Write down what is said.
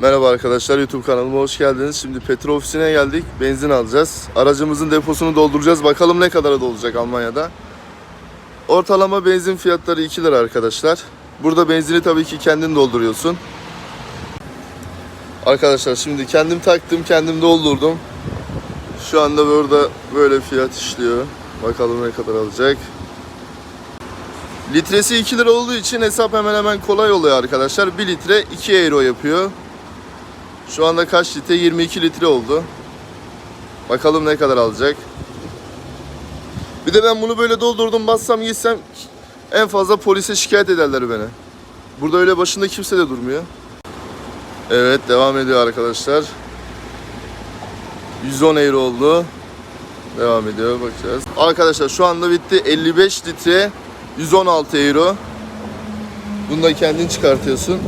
Merhaba arkadaşlar YouTube kanalıma hoş geldiniz. Şimdi petrol ofisine geldik. Benzin alacağız. Aracımızın deposunu dolduracağız. Bakalım ne kadara dolacak Almanya'da. Ortalama benzin fiyatları 2 lira arkadaşlar. Burada benzini tabii ki kendin dolduruyorsun. Arkadaşlar şimdi kendim taktım, kendim doldurdum. Şu anda burada böyle fiyat işliyor. Bakalım ne kadar alacak. Litresi 2 lira olduğu için hesap hemen hemen kolay oluyor arkadaşlar. 1 litre 2 euro yapıyor. Şu anda kaç litre? 22 litre oldu. Bakalım ne kadar alacak. Bir de ben bunu böyle doldurdum bassam gitsem en fazla polise şikayet ederler beni. Burada öyle başında kimse de durmuyor. Evet devam ediyor arkadaşlar. 110 euro oldu. Devam ediyor bakacağız. Arkadaşlar şu anda bitti. 55 litre 116 euro. Bunu da kendin çıkartıyorsun.